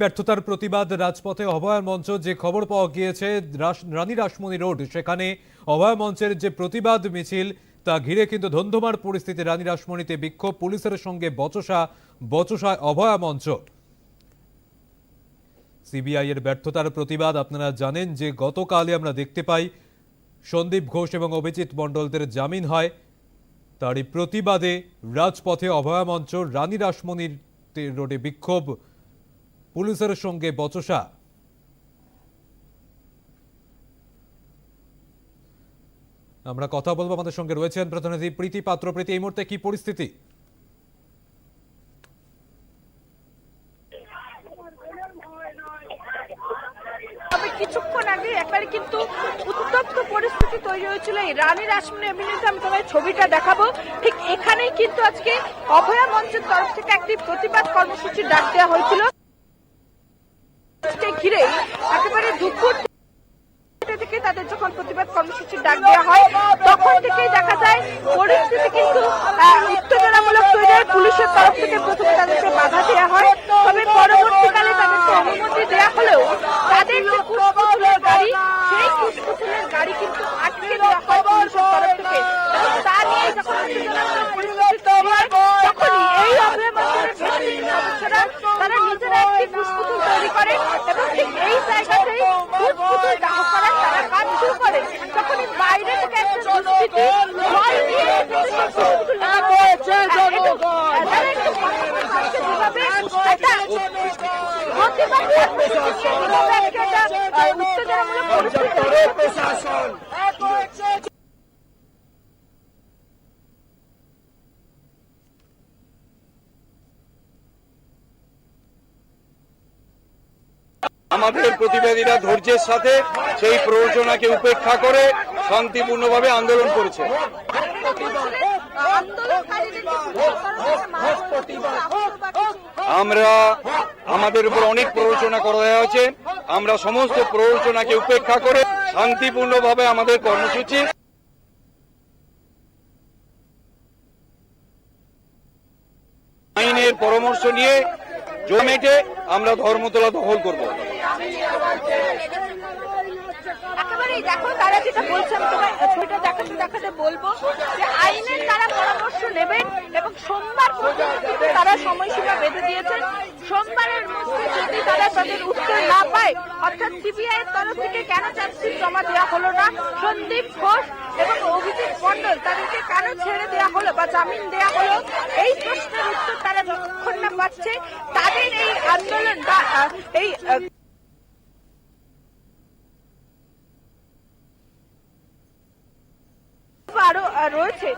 ব্যর্থতার প্রতিবাদ রাজপথে অভয় মঞ্চ যে খবর পাওয়া গিয়েছে রানী রাসমণি রোড, সেখানে অভয় মঞ্চের যে প্রতিবাদ মিছিল, তা ঘিরে কিন্তু ধন্ধমার পরিস্থিতি রানী রাসমণিতে বিক্ষোভ পুলিশের সঙ্গে বচসা, বচসায় অভয়া মঞ্চ। সিবিআই এর ব্যর্থতার প্রতিবাদ আপনারা জানেন যে গতকালে আমরা দেখতে পাই, সন্দীপ ঘোষ এবং অভিজিৎ মণ্ডলদের জামিন হয়। তারই প্রতিবাদে রাজপথে অভয়া মঞ্চ রানী রাসমণির রোডে বিক্ষোভ পুলিশের সঙ্গে বচসা। আমরা কথা বলব আমাদের সঙ্গে রয়েছেন প্রতিনিধি প্রীতি পাত্র। প্রীতি, এই মুহূর্তে কি পরিস্থিতি? তবে কিছুক্ষণ আগে একবারে কিন্তু উত্তপ্ত পরিস্থিতি তৈরি হয়েছিল। এই রানী রাসমণি এভিনিউতে আমি তোমায় ছবিটা দেখাবো। ঠিক এখানেই কিন্তু আজকে অভয়া মঞ্চের তরফ থেকে একটি প্রতিবাদ কর্মসূচি ডাক দেওয়া হয়েছিল। একেবারে দুপুর থেকে তাদের যখন প্রতিবাদ কর্মসূচির ডাক দেওয়া হয়, তখন থেকেই দেখা যায় পরিস্থিতি কিন্তু উত্তেজনামূলক পুলিশের তরফ থেকে প্রথমে তাদেরকে বাধা দেওয়া হয়। তবে পরবর্তীকালে তাদেরকে অনুমতি দেওয়া হলেও তাদের যে পুষ্পফুলের গাড়ি সেই পুষ্পফুলের গাড়ি কিন্তু আটকে দেওয়া হয় পুলিশের তরফ থেকে এবং তা নিয়ে যখন উত্তেজনামূলক পরিস্থিতি তৈরি হয় তখনই এই অভয় মঞ্চের বিরোধী সদস্যরা তারা নিজেরা একটি পুষ্পফুল তৈরি করে এবং ঠিক এই জায়গাতেই পুষ্পফুল দাহ করার তারা কাজ শুরু করে তখনই বাইরে থেকে একটা দুষ্কৃতী জল দিয়ে এসে সেই পুষ্পফুল নেভাবে। আর এটা- তারা একটু পাশাপাশি হাসতে যেভাবে একটা প্রতিবাদ কর্মসূচি নিয়ে যেভাবে একটা একটা, আহ, উত্তেজনামূলক পরিস্থিতি তৈরি আমাদের প্রতিবাদীরা ধৈর্যের সাথে সেই প্ররোচনাকে উপেক্ষা করে শান্তিপূর্ণভাবে আন্দোলন করেছে। আমরা আমাদের উপর অনেক প্ররোচনা করা হয়েছে। আমরা সমস্ত প্ররোচনাকে উপেক্ষা করে শান্তিপূর্ণভাবে আমাদের কর্মসূচি আইনের পরামর্শ নিয়ে জমেটে আমরা ধর্মতলা দখল করব। একেবারেই দেখো তারা যেটা বলছে, আমি তোমায় ছবিটা দেখাতে দেখাতে বলব যে আইনের তারা পরামর্শ নেবেন এবং সোমবার পর্যন্ত তারা সময়সীমা বেঁধে দিয়েছেন। সোমবারের মধ্যে যদি তারা তাদের উত্তর না পায়, অর্থাৎ সিবিআই এর তরফ থেকে কেন চার্জশিট জমা দেওয়া হলো না? সন্দীপ ঘোষ এবং অভিজিৎ মন্ডল তাদেরকে কেন ছেড়ে দেওয়া হলো বা জামিন দেওয়া হলো? এই প্রশ্নের উত্তর তারা যতক্ষণ না পাচ্ছে, তাদের এই আন্দোলন বা এই আহ, আরও আহ, রয়েছে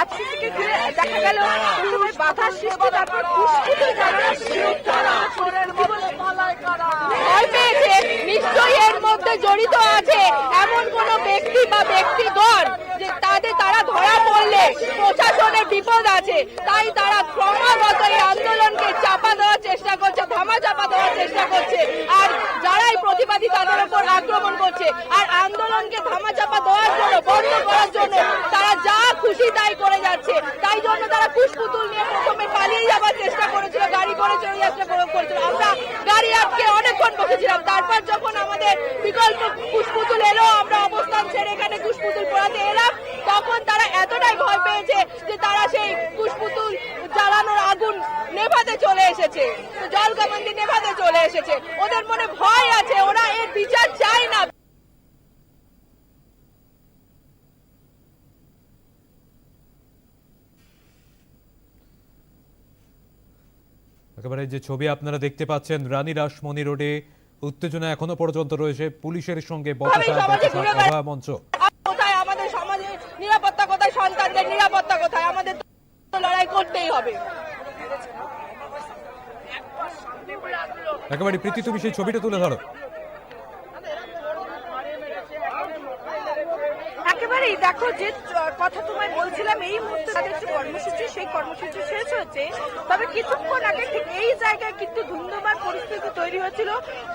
আজকে থেকে ঘিরে দেখা গেল প্রথমে বাধা সৃষ্টি তারপর পুষ্পিতে জ্বালানো সৃষ্টি। ভয় পেয়েছে নিশ্চয়ই এর মধ্যে জড়িত আছে এমন কোন ব্যক্তি বা ব্যক্তিগণ যে তাদের তারা ধরা পড়লে প্রশাসনের বিপদ আছে। তাই তারা ক্রমাগত এই আন্দোলনকে চাপা দেওয়ার চেষ্টা করছে ধামা চাপা দেওয়ার চেষ্টা করছে। আর যারাই প্রতিবাদী তাদের উপর আক্রমণ করছে। আর আন্দোলনকে ধামা চাপা দেওয়ার জন্য, বন্ধ করার জন্য তারা যা খুশি তাই করে যাচ্ছে। তাই জন্য তারা পুষ্পুতুল নিয়ে প্রথমে পালিয়ে যাবার চেষ্টা করেছিল, গাড়ি করে চলে যাচ্ছে করে- করেছিল। আমরা গাড়ি আটকে অনেকক্ষণ বসেছিলাম। তারপর যখন আমাদের বিকল্প পুষ্পুতুল এলো, আমরা অবস্থান ছেড়ে এখানে পুষ্পুতুল পড়াতে এলাম। তখন তারা এতটাই ভয় পেয়েছে যে তারা সেই পুষ্পুতুল জ্বালানোর আগুন নেভাতে চলে এসেছে। জল কামান্দি নেভাতে চলে এসেছে। ওদের মনে ভয় আছে ওরা এর বিচার চায় না। একেবারে যে ছবি আপনারা দেখতে পাচ্ছেন রানী রাসমণি রোডে উত্তেজনা এখনও পর্যন্ত রয়েছে। পুলিশের সঙ্গে মঞ্চ কোথায় আমাদের সমাজে নিরাপত্তা কোথায় সন্তানদের নিরাপত্তা কোথায়? আমাদের লড়াই করতেই হবে। একেবারে প্রীতি তুমি সেই ছবিটা তুলে ধরো। একেবারেই দেখো যে কথা তোমায় বলছিলাম এই মুহূর্তে তাদের যে কর্মসূচি সেই কর্মসূচি হয়েছে, তবে কিছুক্ষণ আগে ঠিক এই জায়গায় কিন্তু ধুন্ধুমার পরিস্থিতি তৈরি হয়েছিল।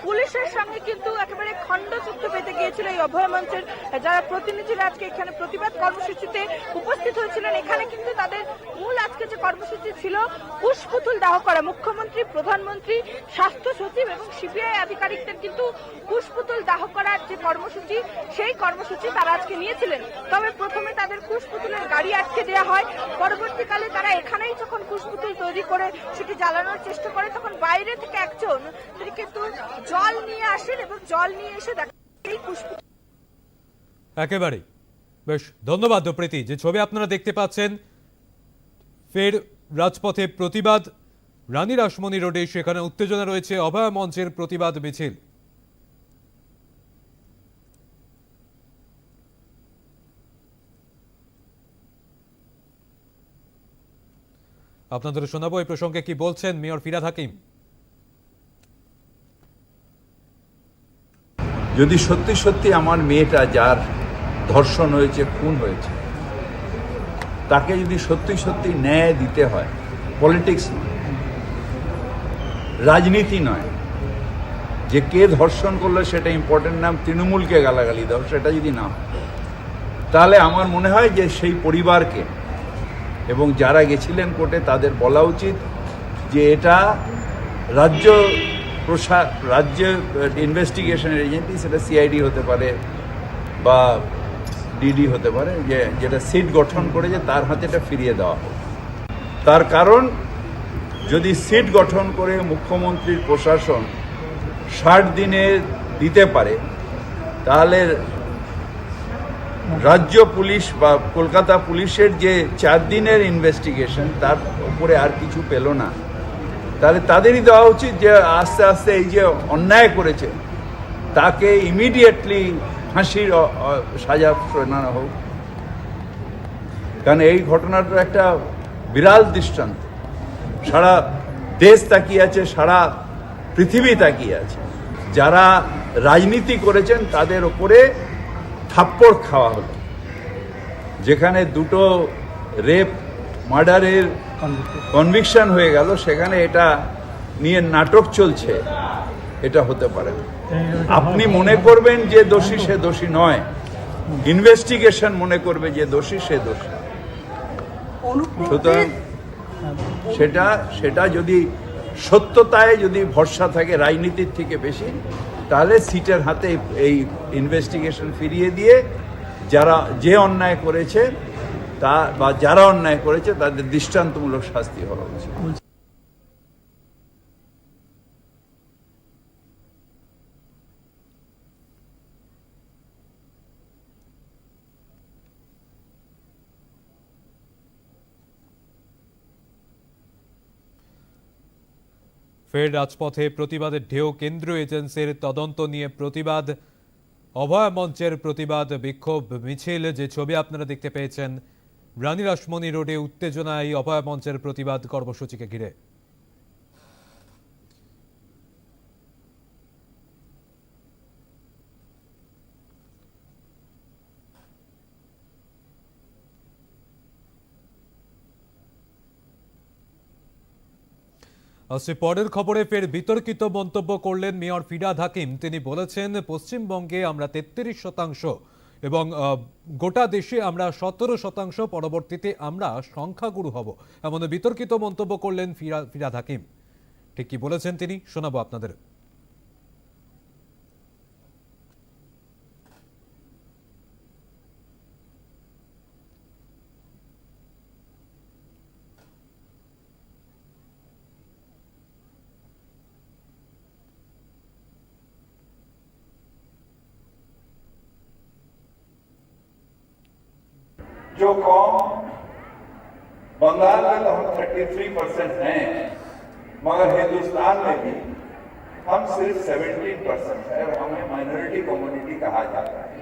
পুলিশের সঙ্গে কিন্তু একেবারে খণ্ডযুদ্ধ পেতে গিয়েছিল এই অভয় মঞ্চের যারা প্রতিনিধিরা আজকে এখানে প্রতিবাদ কর্মসূচিতে উপস্থিত হয়েছিলেন। এখানে কিন্তু তাদের মূল আজকে যে কর্মসূচি ছিল পুষ্পুতুল দাহ করা। মুখ্যমন্ত্রী, প্রধানমন্ত্রী, স্বাস্থ্য সচিব এবং সিবিআই আধিকারিকদের কিন্তু পুষ্পুতুল দাহ করার যে কর্মসূচি, সেই কর্মসূচি তারা আজকে নিয়েছিলেন। তবে প্রথমে তাদের পুষ্পুতুলের গাড়ি আটকে দেওয়া হয়। পরবর্তীকালে তারা এখানেই যখন পুষ্পুতুল তৈরি করে সেটি জ্বালানোর চেষ্টা করে, তখন বাইরে থেকে একজন তিনি কিন্তু জল নিয়ে আসেন এবং জল নিয়ে এসে দেখেন এই পুষ্পুতুল একেবারেই বেশ, ধন্যবাদ প্রীতি যে ছবি আপনারা দেখতে পাচ্ছেন, ফের রাজপথে প্রতিবাদ। রানী রাসমণি রোডে সেখানে উত্তেজনা রয়েছে। অভয় মঞ্চের প্রতিবাদ মিছিল। আপনাদের শোনাবো এই প্রসঙ্গে কি বলছেন মেয়র ফিরাদ হাকিম? যদি সত্যি সত্যি আমার মেয়েটা যার ধর্ষণ হয়েছে, খুন হয়েছে, তাকে যদি সত্যি সত্যি ন্যায় দিতে হয় পলিটিক্স রাজনীতি নয়, যে কে ধর্ষণ করল সেটা ইম্পর্টেন্ট নাম, তৃণমূলকে গালাগালি দাও, সেটা যদি না তাহলে আমার মনে হয় যে সেই পরিবারকে এবং যারা গেছিলেন কোর্টে তাদের বলা উচিত যে এটা রাজ্য প্রশা রাজ্য ইনভেস্টিগেশনের এজেন্সি সেটা সিআইডি হতে পারে বা ডিডি হতে পারে, যে যেটা সিট গঠন করেছে তার হাতে এটা ফিরিয়ে দেওয়া হোক। তার কারণ, যদি সিট গঠন করে মুখ্যমন্ত্রীর প্রশাসন ষাট দিনে দিতে পারে, তাহলে রাজ্য পুলিশ বা কলকাতা পুলিশের যে চার দিনের ইনভেস্টিগেশন তার উপরে আর কিছু পেল না। তাহলে তাদেরই দেওয়া উচিত যে আস্তে আস্তে এই যে অন্যায় করেছে, তাকে ইমিডিয়েটলি ফাঁসির সাজা শোনানো হোক। কারণ এই ঘটনাটা একটা বিরাল দৃষ্টান্ত। সারা দেশ তাকিয়ে আছে, সারা পৃথিবী তাকিয়ে আছে। যারা রাজনীতি করেছেন, তাদের ওপরে থাপ্পড় খাওয়া হলো। যেখানে দুটো রেপ মার্ডারের কনভিকশন হয়ে গেল, সেখানে এটা নিয়ে নাটক চলছে। এটা হতে পারে আপনি মনে করবেন যে দোষী সে দোষী নয়। ইনভেস্টিগেশন মনে করবে যে দোষী সে দোষী। সুতরাং সেটা সেটা যদি সত্যতায় যদি ভরসা থাকে রাজনীতির থেকে বেশি তাহলে সিটের হাতে এই ইনভেস্টিগেশন ফিরিয়ে দিয়ে যারা যে অন্যায় করেছে, তা বা যারা অন্যায় করেছে, তাদের দৃষ্টান্তমূলক শাস্তি হওয়া উচিত। ফের রাজপথে প্রতিবাদের ঢেউ কেন্দ্রীয় এজেন্সির তদন্ত নিয়ে প্রতিবাদ। অভয় মঞ্চের প্রতিবাদ, বিক্ষোভ, মিছিল, যে ছবি আপনারা দেখতে পেয়েছেন। রানী রাসমণি রোডে উত্তেজনায় অভয় মঞ্চের প্রতিবাদ কর্মসূচিকে ঘিরে। আসছে পরের খবরে ফের বিতর্কিত মন্তব্য করলেন মেয়র ফিরাদ হাকিম। তিনি বলেছেন, পশ্চিমবঙ্গে আমরা তেত্রিশ শতাংশ এবং গোটা দেশে আমরা সতেরো শতাংশ, পরবর্তীতে আমরা সংখ্যাগুরু হব এমন বিতর্কিত মন্তব্য করলেন ফিরা- ফিরাদ হাকিম। ঠিক কি বলেছেন তিনি? শোনাবো আপনাদের। जो कौम बंगाल में तो हम 33 परसेंट हैं, मगर हिंदुस्तान में भी हम सिर्फ़ 17 परसेंट है और हमें माइनॉरिटी कम्युनिटी कहा जाता है।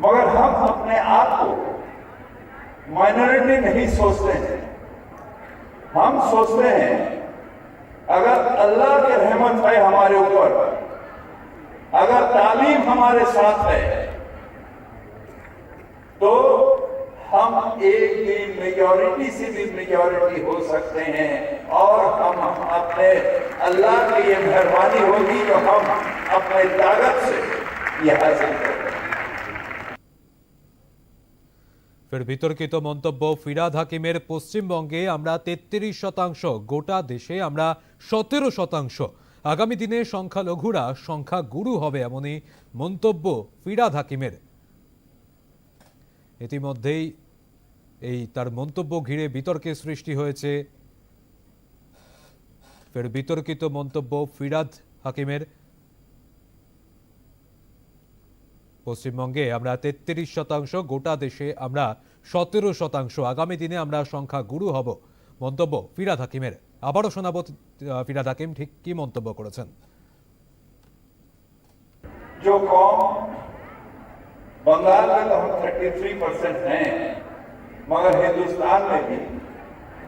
मगर हम अपने आप को माइनॉरिटी नहीं सोचते हैं। हम सोचते हैं, अगर अल्लाह की रहमत है हमारे ऊपर, अगर तालीम हमारे साथ है तो हम एक दिन मेजॉरिटी से भी मेजॉरिटी हो सकते हैं और हम अपने अल्लाह की ये मेहरबानी होगी जो हम अपने ताकत से ये हासिल करें ফের বিতর্কিত মন্তব্য ফিরাদ হাকিমের পশ্চিমবঙ্গে আমরা তেত্রিশ শতাংশ গোটা দেশে আমরা সতেরো শতাংশ আগামী দিনে সংখ্যালঘুরা সংখ্যা গুরু হবে এমনই মন্তব্য ফিরাদ হাকিমের ইতিমধ্যেই এই তার মন্তব্য ঘিরে বিতর্কে সৃষ্টি হয়েছে। ফের বিতর্কিত মন্তব্য ফিরাদ হাকিমের। পশ্চিমবঙ্গে আমরা তেত্রিশ শতাংশ, গোটা দেশে আমরা সতেরো শতাংশ, আগামী দিনে আমরা সংখ্যা গুরু হব, মন্তব্য ফিরাদ হাকিমের। আবারও শোনাব ফিরাদ হাকিম ঠিক কি মন্তব্য করেছেন? बंगाल में तो हम 33 परसेंट हैं, मगर हिंदुस्तान में भी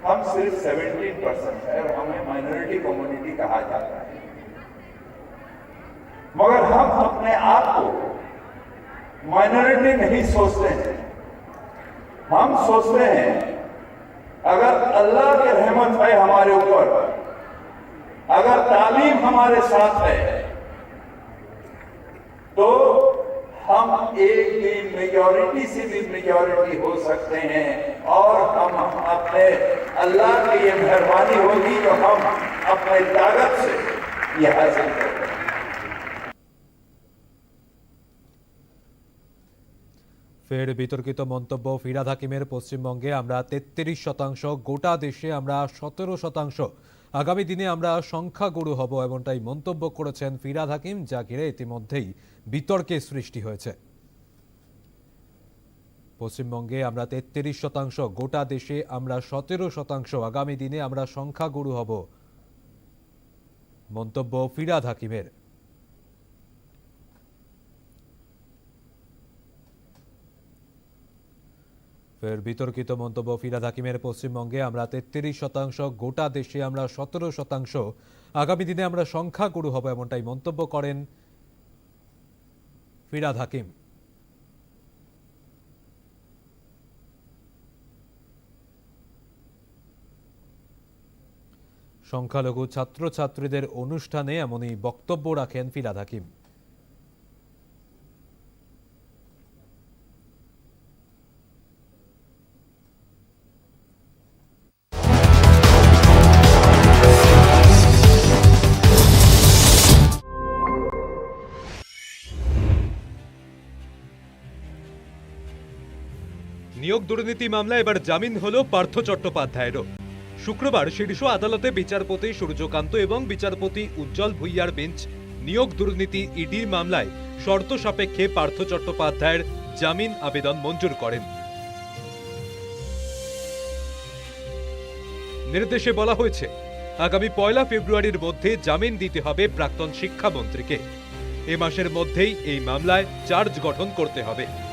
हम सिर्फ़ 17 परसेंट है और हमें माइनॉरिटी कम्युनिटी कहा जाता है। मगर हम अपने आप को माइनॉरिटी नहीं सोचते हैं। हम सोचते हैं, अगर अल्लाह की रहमत है हमारे ऊपर, अगर तालीम हमारे साथ है तो हम एक दिन मेजॉरिटी से भी मेजॉरिटी हो सकते हैं और हम अपने अल्लाह की ये मेहरबानी होगी जो हम अपने ताकत से ये हासिल करें ফের বিতর্কিত মন্তব্য ফিরাদ হাকিমের পশ্চিমবঙ্গে আমরা তেত্রিশ শতাংশ গোটা দেশে আমরা সতেরো শতাংশ আগামী দিনে আমরা সংখ্যাগুরু হব এমনটাই মন্তব্য করেছেন ফিরাদ হাকিম যা ঘিরে ইতিমধ্যেই বিতর্কের সৃষ্টি হয়েছে। পশ্চিমবঙ্গে আমরা তেত্রিশ শতাংশ, গোটা দেশে আমরা সতেরো শতাংশ, আগামী দিনে আমরা সংখ্যাগুরু হব। মন্তব্য ফিরাদ হাকিমের। ফের বিতর্কিত মন্তব্য ফিরাদ হাকিমের। পশ্চিমবঙ্গে আমরা তেত্রিশ শতাংশ, গোটা দেশে আমরা সতেরো শতাংশ, আগামী দিনে আমরা সংখ্যাগুরু হব এমনটাই মন্তব্য করেন ফিরাদ হাকিম সংখ্যালঘু ছাত্রছাত্রীদের অনুষ্ঠানে এমনই বক্তব্য রাখেন ফিরাদ হাকিম নিয়োগ দুর্নীতি মামলা এবার জামিন হল পার্থ চট্টোপাধ্যায়েরও। শুক্রবার শীর্ষ আদালতে বিচারপতি সূর্যকান্ত এবং বিচারপতি উজ্জ্বল ভুইয়ার বেঞ্চ নিয়োগ দুর্নীতি ইডির মামলায় শর্ত সাপেক্ষে পার্থ চট্টোপাধ্যায়ের জামিন আবেদন মঞ্জুর করেন। নির্দেশে বলা হয়েছে, আগামী পয়লা ফেব্রুয়ারির মধ্যে জামিন দিতে হবে প্রাক্তন শিক্ষামন্ত্রীকে। এ মাসের মধ্যেই এই মামলায় চার্জ গঠন করতে হবে।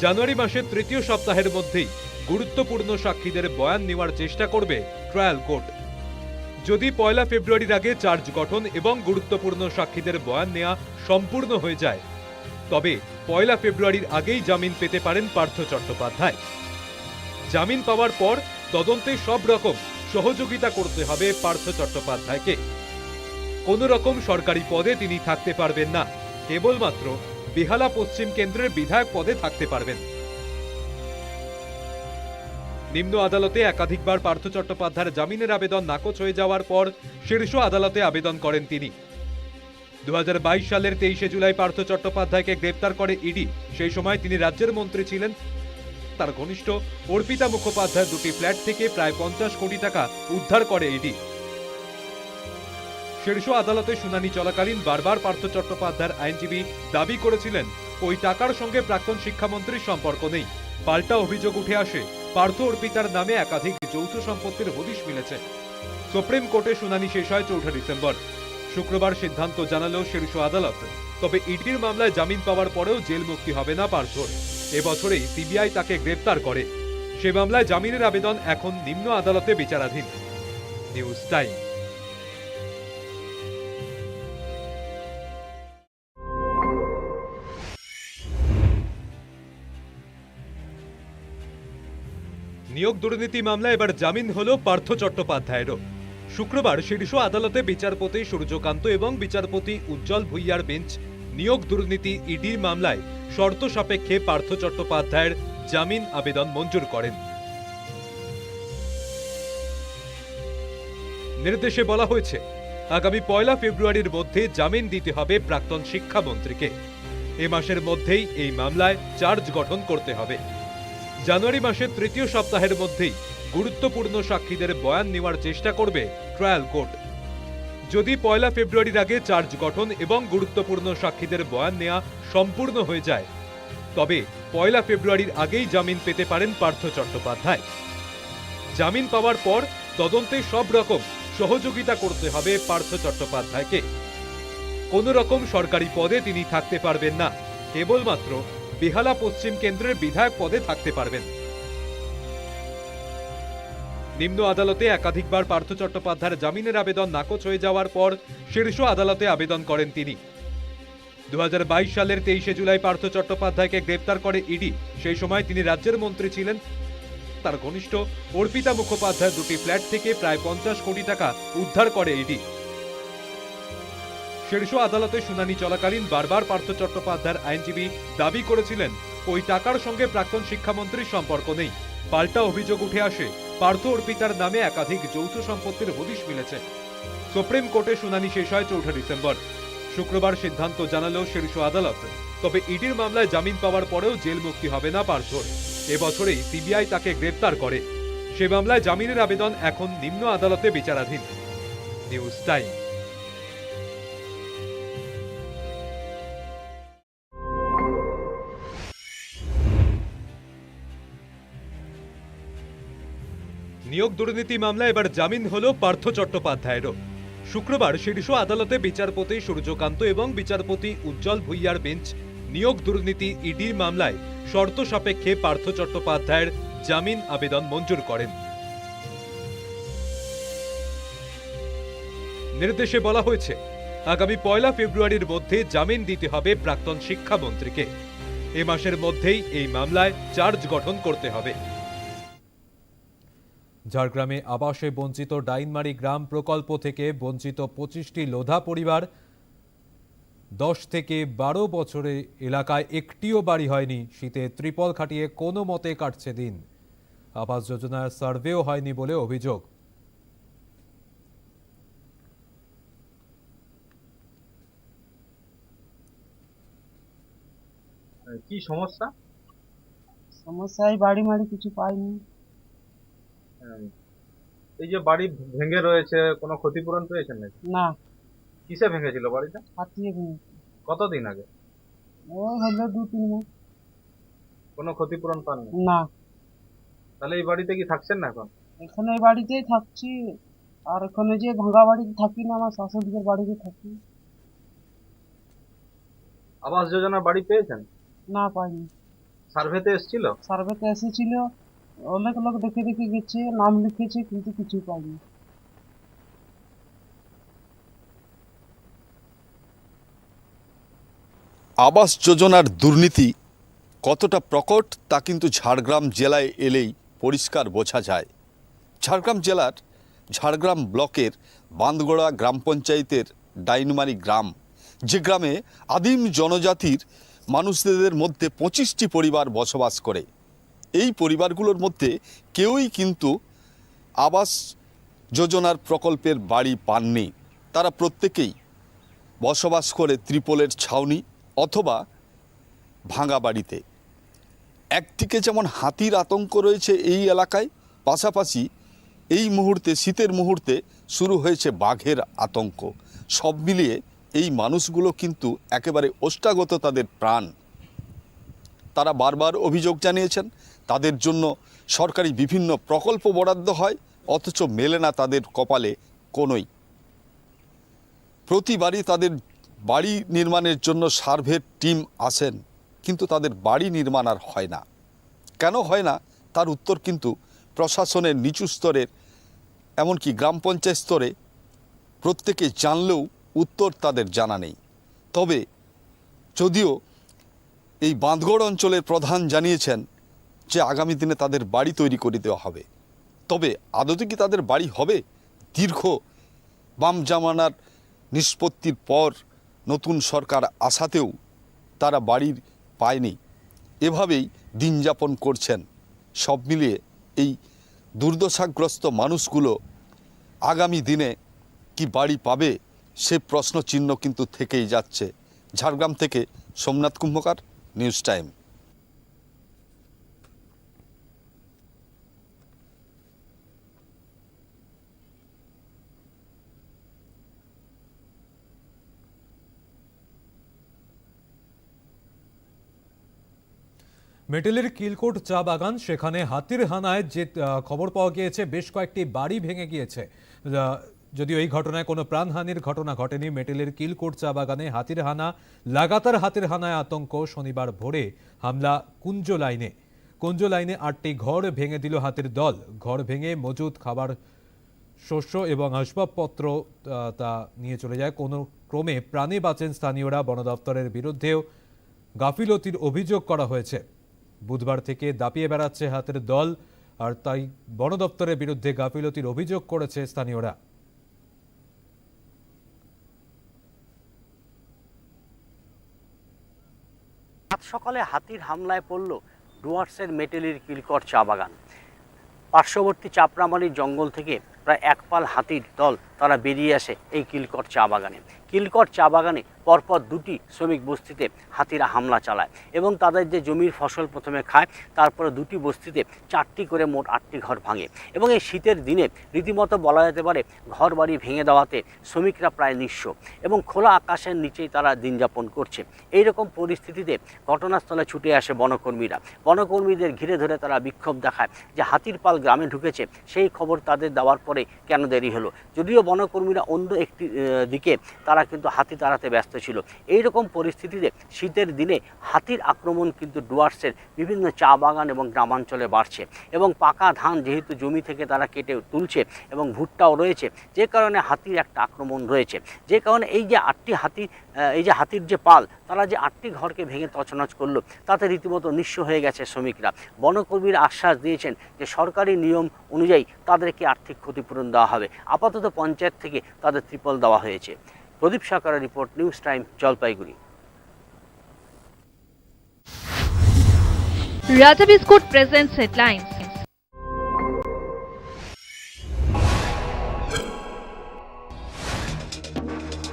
জানুয়ারি মাসের তৃতীয় সপ্তাহের মধ্যেই গুরুত্বপূর্ণ সাক্ষীদের বয়ান নেওয়ার চেষ্টা করবে ট্রায়াল কোর্ট। যদি পয়লা ফেব্রুয়ারির আগে চার্জ গঠন এবং গুরুত্বপূর্ণ সাক্ষীদের বয়ান নেওয়া সম্পূর্ণ হয়ে যায়, তবে পয়লা ফেব্রুয়ারির আগেই জামিন পেতে পারেন পার্থ চট্টোপাধ্যায়। জামিন পাওয়ার পর তদন্তে সব রকম সহযোগিতা করতে হবে পার্থ চট্টোপাধ্যায়কে। কোনো রকম সরকারি পদে তিনি থাকতে পারবেন না, কেবলমাত্র বেহালা পশ্চিম কেন্দ্রের বিধায়ক পদে থাকতে পারবেন। নিম্ন আদালতে একাধিকবার পার্থ চট্টোপাধ্যায়ের জামিনের আবেদন নাকচ হয়ে যাওয়ার পর শীর্ষ আদালতে আবেদন করেন তিনি। দু হাজার বাইশ সালের তেইশে জুলাই পার্থ চট্টোপাধ্যায়কে গ্রেপ্তার করে ইডি। সেই সময় তিনি রাজ্যের মন্ত্রী ছিলেন। তার ঘনিষ্ঠ অর্পিতা মুখোপাধ্যায়ের দুটি ফ্ল্যাট থেকে প্রায় পঞ্চাশ কোটি টাকা উদ্ধার করে ইডি। শীর্ষ আদালতে শুনানি চলাকালীন বারবার পার্থ চট্টোপাধ্যায়ের আইনজীবী দাবি করেছিলেন, ওই টাকার সঙ্গে প্রাক্তন শিক্ষামন্ত্রীর সম্পর্ক নেই। পাল্টা অভিযোগ উঠে আসে, পার্থ অর্পিতার নামে একাধিক যৌথ সম্পত্তির হদিশ মিলেছে। সুপ্রিম কোর্টে শুনানি শেষ হয় চৌঠা ডিসেম্বর। শুক্রবার সিদ্ধান্ত জানালো শীর্ষ আদালত, তবে ইডির মামলায় জামিন পাওয়ার পরেও জেল মুক্তি হবে না পার্থর। এবছরেই সিবিআই তাকে গ্রেপ্তার করে। সে মামলায় জামিনের আবেদন এখন নিম্ন আদালতে বিচারাধীন। News time. নিয়োগ দুর্নীতি মামলায় এবার জামিন হলো পার্থ চট্টোপাধ্যায়েরও। শুক্রবার শীর্ষ আদালতে বিচারপতি সূর্যকান্ত এবং বিচারপতি উজ্জ্বল ভুইয়ার বেঞ্চ নিয়োগ দুর্নীতি ইডির মামলায় শর্ত সাপেক্ষে পার্থ চট্টোপাধ্যায়ের জামিন আবেদন মঞ্জুর করেন। নির্দেশে বলা হয়েছে, আগামী পয়লা ফেব্রুয়ারির মধ্যে জামিন দিতে হবে প্রাক্তন শিক্ষামন্ত্রীকে। এ মাসের মধ্যেই এই মামলায় চার্জ গঠন করতে হবে। জানুয়ারি মাসের তৃতীয় সপ্তাহের মধ্যেই গুরুত্বপূর্ণ সাক্ষীদের বয়ান নেওয়ার চেষ্টা করবে ট্রায়াল কোর্ট। যদি পয়লা ফেব্রুয়ারির আগে চার্জ গঠন এবং গুরুত্বপূর্ণ সাক্ষীদের বয়ান নেওয়া সম্পূর্ণ হয়ে যায়, তবে পয়লা ফেব্রুয়ারির আগেই জামিন পেতে পারেন পার্থ চট্টোপাধ্যায়। জামিন পাওয়ার পর তদন্তে সব রকম সহযোগিতা করতে হবে পার্থ চট্টোপাধ্যায়কে। কোন রকম সরকারি পদে তিনি থাকতে পারবেন না, কেবলমাত্র বেহালা পশ্চিম কেন্দ্রের বিধায়ক পদে থাকতে পারবেন। নিম্ন আদালতে একাধিকবার পার্থ চট্টোপাধ্যায়ের জামিনের আবেদন নাকচ হয়ে যাওয়ার পর শীর্ষ আদালতে আবেদন করেন তিনি। দু হাজার বাইশ সালের তেইশে জুলাই পার্থ চট্টোপাধ্যায়কে গ্রেপ্তার করে ইডি। সেই সময় তিনি রাজ্যের মন্ত্রী ছিলেন। তার ঘনিষ্ঠ অর্পিতা মুখোপাধ্যায়ের দুটি ফ্ল্যাট থেকে প্রায় পঞ্চাশ কোটি টাকা উদ্ধার করে ইডি। শীর্ষ আদালতে শুনানি চলাকালীন বারবার পার্থ চট্টোপাধ্যায়ের আইনজীবী দাবি করেছিলেন, ওই টাকার সঙ্গে প্রাক্তন শিক্ষামন্ত্রীর সম্পর্ক নেই। পাল্টা অভিযোগ উঠে আসে, পার্থ অর্পিতার নামে একাধিক যৌথ সম্পত্তির হদিশ মিলেছে। সুপ্রিম কোর্টে শুনানি শেষ হয় চৌঠা ডিসেম্বর। শুক্রবার সিদ্ধান্ত জানালো শীর্ষ আদালত। তবে ইডির মামলায় জামিন পাওয়ার পরেও জেল মুক্তি হবে না পার্থর। এবছরেই সিবিআই তাকে গ্রেপ্তার করে। সে মামলায় জামিনের আবেদন এখন নিম্ন আদালতে বিচারাধীন। News time. নিয়োগ দুর্নীতি মামলায় এবার জামিন হলো পার্থ চট্টোপাধ্যায়েরও। শুক্রবার শীর্ষ আদালতে বিচারপতি সূর্যকান্ত এবং বিচারপতি উজ্জ্বল ভুইয়ার বেঞ্চ নিয়োগ দুর্নীতি ইডির মামলায় শর্ত সাপেক্ষে পার্থ চট্টোপাধ্যায়ের জামিন আবেদন মঞ্জুর করেন। নির্দেশে বলা হয়েছে, আগামী পয়লা ফেব্রুয়ারির মধ্যে জামিন দিতে হবে প্রাক্তন শিক্ষামন্ত্রীকে। এ মাসের মধ্যেই এই মামলায় চার্জ গঠন করতে হবে। ঝাড়গ্রামে আবাসে বঞ্চিত ডাইনমারি গ্রাম প্রকল্প থেকে বঞ্চিত পঁচিশটি লোধা পরিবার। দশ থেকে বারো বছরে এলাকায় একটিও বাড়ি হয়নি শীতে ত্রিপল খাটিয়ে কোনো মতে কাটছে দিন। আবাস যোজনার সার্ভেও হয়নি বলে অভিযোগ। কি সমস্যা? সমস্যায় বাড়ি মাড়ি কিছু পাইনি। এই যে বাড়ি ভেঙে রয়েছে কোনো ক্ষতিপূরণ পেয়েছেন নাকি? না। কিসে ভেঙেছিল বাড়িটা? হাতিয়ে ভেঙেছে। কতদিন আগে? ওই হলো দু তিন মাস। কোনো ক্ষতিপূরণ পাননি? না। তাহলে এই বাড়িতে কি থাকছেন না এখন? এখানে এই বাড়িতেই থাকছি। আর এখানে যে ভাঙা বাড়িতে থাকি না আমার শাশুড়িদের বাড়িতে থাকি। আবাস যোজনা বাড়ি পেয়েছেন? না পাইনি। সার্ভেতে এসেছিল? সার্ভেতে এসেছিল। অনেক লোক দেখে দেখে গেছে, নাম লিখেছে, কিন্তু কিছু পাইনি। আবাস যোজনার দুর্নীতি কতটা প্রকট, তা কিন্তু ঝাড়গ্রাম জেলায় এলেই পরিষ্কার বোঝা যায়। ঝাড়গ্রাম জেলার ঝাড়গ্রাম ব্লকের বান্দগোড়া গ্রাম পঞ্চায়েতের ডাইনমারি গ্রাম, যে গ্রামে আদিম জনজাতির মানুষদের মধ্যে পঁচিশটি পরিবার বসবাস করে। এই পরিবারগুলোর মধ্যে কেউই কিন্তু আবাস যোজনার প্রকল্পের বাড়ি পাননি। তারা প্রত্যেকেই বসবাস করে ত্রিপলের ছাউনি অথবা ভাঙা বাড়িতে। একদিকে যেমন হাতির আতঙ্ক রয়েছে এই এলাকায়, পাশাপাশি এই মুহূর্তে, শীতের মুহূর্তে শুরু হয়েছে বাঘের আতঙ্ক। সব মিলিয়ে এই মানুষগুলো কিন্তু একেবারে ওষ্ঠাগত তাদের প্রাণ। তারা বারবার অভিযোগ জানিয়েছেন তাদের জন্য সরকারি বিভিন্ন প্রকল্প বরাদ্দ হয়, অথচ মেলে না তাদের কপালে কোনোই। প্রতিবারই তাদের বাড়ি নির্মাণের জন্য সার্ভের টিম আসেন কিন্তু তাদের বাড়ি নির্মাণ আর হয় না। কেন হয় না? তার উত্তর কিন্তু প্রশাসনের নিচু স্তরের, এমনকি গ্রাম পঞ্চায়েত স্তরে প্রত্যেকে জানলেও উত্তর তাদের জানা নেই। তবে যদিও এই বাঁধগড় অঞ্চলের প্রধান জানিয়েছেন যে আগামী দিনে তাদের বাড়ি তৈরি করে দেওয়া হবে। তবে আদতে কি তাদের বাড়ি হবে? দীর্ঘ বাম জামানার নিষ্পত্তির পর নতুন সরকার আসাতেও তারা বাড়ির পায়নি এভাবেই দিন যাপন করছেন সব মিলিয়ে এই দুর্দশাগ্রস্ত মানুষগুলো। আগামী দিনে কি বাড়ি পাবে সে প্রশ্ন চিহ্ন কিন্তু থেকেই যাচ্ছে। ঝাড়গ্রাম থেকে সোমনাথ কুম্ভকার, নিউজ টাইম। মেটেলের কিলকোট চা বাগান, সেখানে হাতির হানায় যে খবর পাওয়া গিয়েছে, বেশ কয়েকটি বাড়ি ভেঙে গিয়েছে। যদিও এই ঘটনায় কোনো প্রাণহানির ঘটনা ঘটেনি, মেটেলের কিলকোট চা বাগানে হাতির হানা লাগাতার হাতির হানায় আতঙ্ক শনিবার ভোরে হামলা কুঞ্জ লাইনে। কুঞ্জ লাইনে আটটি ঘর ভেঙে দিল হাতির দল। ঘর ভেঙে মজুদ খাবার, শস্য এবং আসবাবপত্র তা নিয়ে চলে যায়। কোনো ক্রমে প্রাণে বাঁচেন স্থানীয়রা। বন দপ্তরের বিরুদ্ধেও গাফিলতির অভিযোগ করা হয়েছে। বুধবার থেকে দাপিয়ে বেড়াচ্ছে হাতের দল, আর তাই বন দপ্তরের বিরুদ্ধে গাফিলতির অভিযোগ করেছে স্থানীয়রা। সকালে হাতির হামলায় পড়ল ডুয়ার্সের মেটেলির কিলকর চা বাগান। পার্শ্ববর্তী চাপড়ামারির জঙ্গল থেকে প্রায় এক পাল হাতির দল তারা বেরিয়ে আসে এই কিলকট চা বাগানে। কিলকট চা বাগানে পরপর দুটি শ্রমিক বস্তিতে হাতিরা হামলা চালায় এবং তাদের যে জমির ফসল প্রথমে খায়, তারপরে দুটি বস্তিতে চারটি করে মোট আটটি ঘর ভাঙে এবং এই শীতের দিনে রীতিমতো বলা যেতে পারে ঘর বাড়ি ভেঙে দেওয়াতে শ্রমিকরা প্রায় নিঃস্ব এবং খোলা আকাশের নিচেই তারা দিন যাপন করছে। এই রকম পরিস্থিতিতে ঘটনাস্থলে ছুটে আসে বনকর্মীরা। বনকর্মীদের ঘিরে ধরে তারা বিক্ষোভ দেখায় যে হাতির পাল গ্রামে ঢুকেছে, সেই খবর তাদের দেওয়ার পরে কেন দেরি হলো? যদিও বনকর্মীরা অন্য একটি দিকে তারা কিন্তু হাতি তাড়াতে ব্যস্ত ছিল। এই রকম পরিস্থিতিতে শীতের দিনে হাতির আক্রমণ কিন্তু ডুয়ার্সের বিভিন্ন চা বাগান এবং গ্রামাঞ্চলে বাড়ছে এবং পাকা ধান যেহেতু জমি থেকে তারা কেটে তুলছে এবং ভুট্টাও রয়েছে, যে কারণে হাতির একটা আক্রমণ রয়েছে। যে কারণে এই যে আটটি হাতি এই যে হাতির যে পাল, তারা যে আটটি ঘরকে ভেঙে তছনছ করল, তাতে রীতিমতো নিঃস্ব হয়ে গেছে শ্রমিকরা। বনকর্মীরা আশ্বাস দিয়েছেন যে সরকারি নিয়ম অনুযায়ী তাদেরকে আর্থিক ক্ষতিপূরণ দেওয়া হবে। আপাতত পঞ্চায়েত থেকে তাদের ত্রিপল দেওয়া হয়েছে। প্রদীপ সরকারের report news time Jalpaiguri. Raja Biscuit presents headlines.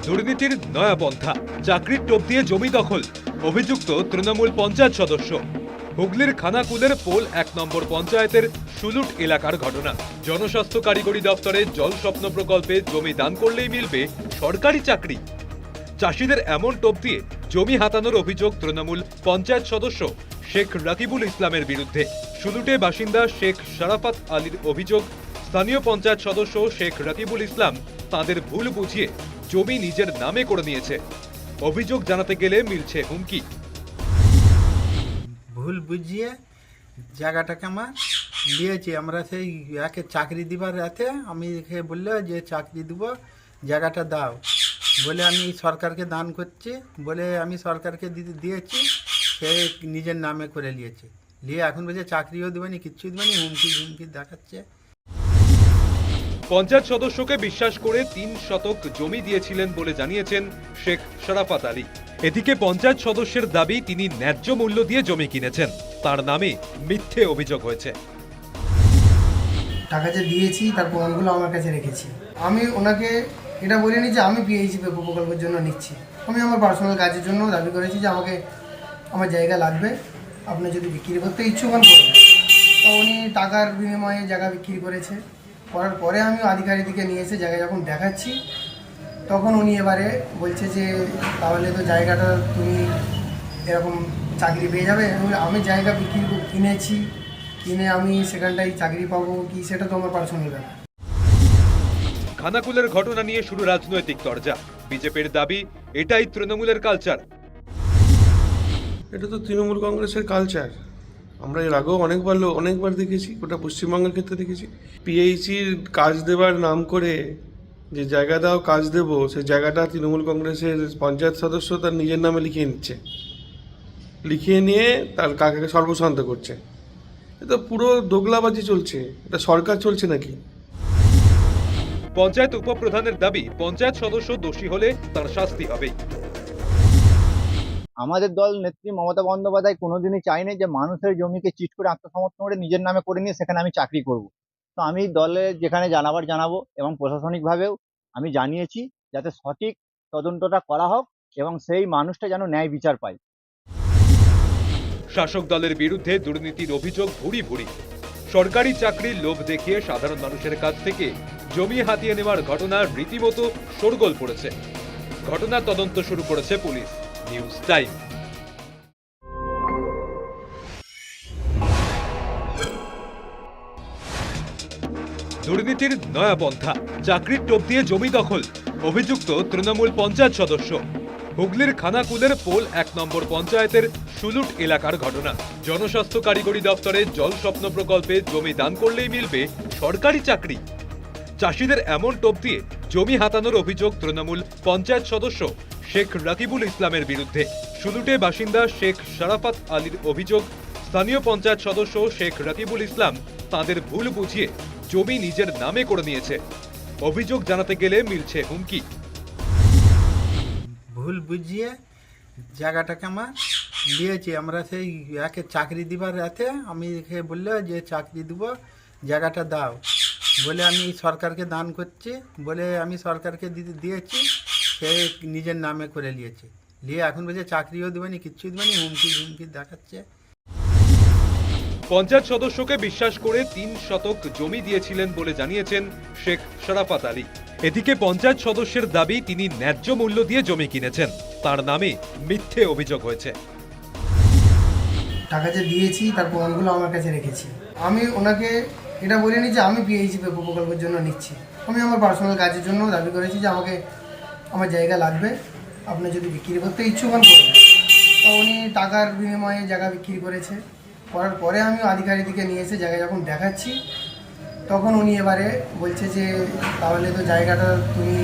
দুর্নীতির নয়া পন্থা চাকরির টোপ দিয়ে জমি দখল অভিযুক্ত তৃণমূল পঞ্চায়েত সদস্য। হুগলির খানাকুলের পোল এক নম্বর পঞ্চায়েতের সুলুট এলাকার ঘটনা। জনস্বাস্থ্য কারিগরি দপ্তরে জল স্বপ্ন প্রকল্পে জমি দান করলেই মিলবে সরকারি চাকরি। চাষিদের এমন টোপ দিয়ে জমি হাতানোর অভিযোগ তৃণমূল পঞ্চায়েত সদস্য শেখ রাকিবুল ইসলামের বিরুদ্ধে। সুলুটে বাসিন্দা শেখ শারাফাত আলীর অভিযোগ, স্থানীয় পঞ্চায়েত সদস্য শেখ রাকিবুল ইসলাম তাদের ভুল বুঝিয়ে জমি নিজের নামে করে নিয়েছে। অভিযোগ জানাতে গেলে মিলছে হুমকি। ভুল বুঝিয়ে জায়গাটাকে আমার দিয়েছি। আমরা সেই একে চাকরি দিবার রাতে আমি একে বলল যে, চাকরি দিব, জায়গাটা দাও। বলে আমি সরকারকে দান করছি। বলে আমি সরকারকে দিয়েছি। সে নিজের নামে করে নিয়েছে। নিয়ে এখন বলছে, চাকরিও দেবেনি কিচ্ছু দেবেনি হুমকি হুমকি দেখাচ্ছে। পঞ্চায়েত সদস্যকে বিশ্বাস করে তিন শতক জমি দিয়েছিলেন বলে জানিয়েছেন শেখ শরাফাত আলী। এদিকে পঞ্চায়েত সদস্যের দাবি, তিনি ন্যায্য মূল্য দিয়ে জমি কিনেছেন। তার নামে মিথ্যে অভিযোগ হয়েছে। টাকা যে দিয়েছি, তার প্রমাণগুলো আমার কাছে রেখেছি। আমি ওনাকে এটা বলিনি যে আমি পিএইচি প্রকল্পের জন্য নিচ্ছি। আমি আমার পার্সোনাল কাজের জন্য দাবি করেছি যে আমাকে আমার জায়গা লাগবে। আপনি যদি বিক্রি করতে ইচ্ছুক হন করবেন তো উনি টাকার বিনিময়ে জায়গা বিক্রি করেছে। করার পরে আমি আধিকারিককে নিয়ে এসে জায়গা যখন দেখাচ্ছি তখন উনি এবারে বলছে যে তাহলে তো জায়গাটা তুমি এরকম চাকরি পেয়ে যাবে। আমি জায়গা বিক্রি করে- কিনেছি কিনে আমি সেখানটায় চাকরি পাবো কি সেটা তো আমার পার্সোনাল ব্যাপার। খানাকুলের ঘটনা নিয়ে শুরু রাজনৈতিক তরজা। বিজেপির দাবি এটাই তৃণমূলের কালচার এটা তো তৃণমূল কংগ্রেসের কালচার আমরা এর আগেও অনেকবার লো- অনেকবার দেখেছি গোটা পশ্চিমবঙ্গের ক্ষেত্রে দেখেছি। পিএইচির কাজ দেবার নাম করে যে জায়গা দাও কাজ দেবো সেই জায়গাটা তৃণমূল কংগ্রেসের পঞ্চায়েত সদস্য তার নিজের নামে লিখিয়ে নিচ্ছে। লিখিয়ে নিয়ে তার কাকাকে সর্বশান্ত করছে। এটা পুরো দোগলাবাজি চলছে। এটা সরকার চলছে নাকি? পঞ্চায়েত উপপ্রধানের দাবি পঞ্চায়েত সদস্য দোষী হলে তার শাস্তি হবেই আমাদের দল নেত্রী মমতা বন্দ্যোপাধ্যায় কোনোদিনই চায়নি যে মানুষের জমিকে চিট করে আত্মসমর্পণ করে নিজের নামে করে নিয়ে সেখানে আমি চাকরি করব। তো আমি দলে যেখানে জানাবার জানাব এবং প্রশাসনিকভাবেও আমি জানিয়েছি যাতে সঠিক তদন্তটা করা হোক এবং সেই মানুষটা যেন ন্যায় বিচার পায়। শাসক দলের বিরুদ্ধে দুর্নীতির অভিযোগ ভুরি ভুরি সরকারি চাকরির লোভ দেখিয়ে সাধারণ মানুষের কাছ থেকে জমি হাতিয়ে নেওয়ার ঘটনা রীতিমতো শোরগোল পড়েছে। ঘটনার তদন্ত শুরু করেছে পুলিশ। News time. দুর্নীতির নয়া পন্থা। চাকরির টোপ দিয়ে জমি দখল। অভিযুক্ত তৃণমূল পঞ্চায়েত সদস্য। হুগলির খানাকুলের পোল এক নম্বর পঞ্চায়েতের সুলুট এলাকার ঘটনা। জনস্বাস্থ্য কারিগরি দপ্তরে জল স্বপ্ন প্রকল্পে জমি দান করলেই মিলবে সরকারি চাকরি। চাষিদের এমন টোপ দিয়ে জমি হাতানোর অভিযোগ তৃণমূল পঞ্চায়েত সদস্য শেখ রাকিবুল ইসলামের বিরুদ্ধে। সুলুটে বাসিন্দা শেখ শারাফাত আলীর অভিযোগ, স্থানীয় পঞ্চায়েত সদস্য শেখ রাকিবুল ইসলাম তাদের ভুল বুঝিয়ে জমি নিজের নামে করে নিয়েছে। অভিযোগ জানাতে গেলে মিলছে হুমকি। ভুল বুঝিয়ে জায়গাটাকে আমার দিয়েছি। আমরা সেই একে চাকরি দিবার রাতে আমি একে বলল যে চাকরি দিব, জায়গাটা দাও। বলে আমি সরকারকে দান করছি। বলে আমি সরকারকে দিয়েছি, সে নিজের নামে করে নিয়েছে। নিয়ে এখন বলছে চাকরিও দেবেনি কিচ্ছু দেবেনি হুমকি হুমকি দেখাচ্ছে। পঞ্চায়েত সদস্যকে বিশ্বাস করে তিন শতক জমি দিয়েছিলেন বলে জানিয়েছেন শেখ শরাফাত আলী। এদিকে পঞ্চায়েত সদস্যের দাবি, তিনি ন্যায্য মূল্য দিয়ে জমি কিনেছেন। তার নামে মিথ্যে অভিযোগ হয়েছে। টাকা যে দিয়েছি, তার প্রমাণগুলো আমার কাছে রেখেছি। আমি ওনাকে এটা বলিনি যে আমি পিএইচি প্রকল্পের জন্য নিচ্ছি। আমি আমার পার্সোনাল কাজের জন্য দাবি করেছি যে আমাকে আমার জায়গা লাগবে। আপনি যদি বিক্রি করতে ইচ্ছুক হন করবেন তো উনি টাকার বিনিময়ে জায়গা বিক্রি করেছে। করার পরে আমি আধিকারিককে নিয়ে এসে জায়গা যখন দেখাচ্ছি তখন উনি এবারে বলছে যে তাহলে তো জায়গাটা তুমি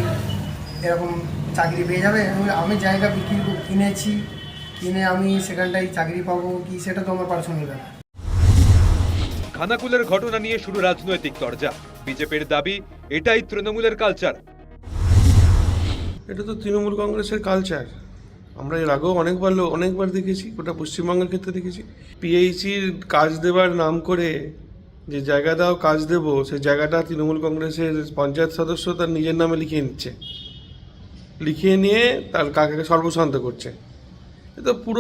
এরকম চাকরি পেয়ে যাবে। আমি জায়গা বিক্রি করে- কিনেছি। কিনে আমি সেখানটায় চাকরি পাবো কি সেটা তো আমার পার্সোনাল ব্যাপার. খানাকুলের ঘটনা নিয়ে শুরু রাজনৈতিক তরজা। বিজেপির দাবি এটাই তৃণমূলের কালচার এটা তো তৃণমূল কংগ্রেসের কালচার আমরা এর আগেও অনেকবার অনেকবার দেখেছি, গোটা পশ্চিমবঙ্গের ক্ষেত্রে দেখেছি। পিএইচির কাজ দেবার নাম করে যে জায়গা দাও কাজ দেব, সেই জায়গাটা তৃণমূল কংগ্রেসের পঞ্চায়েত সদস্য তার নিজের নামে লিখিয়ে নিচ্ছে। লিখিয়ে নিয়ে তার কাকে সর্বশান্ত করছে। তো পুরো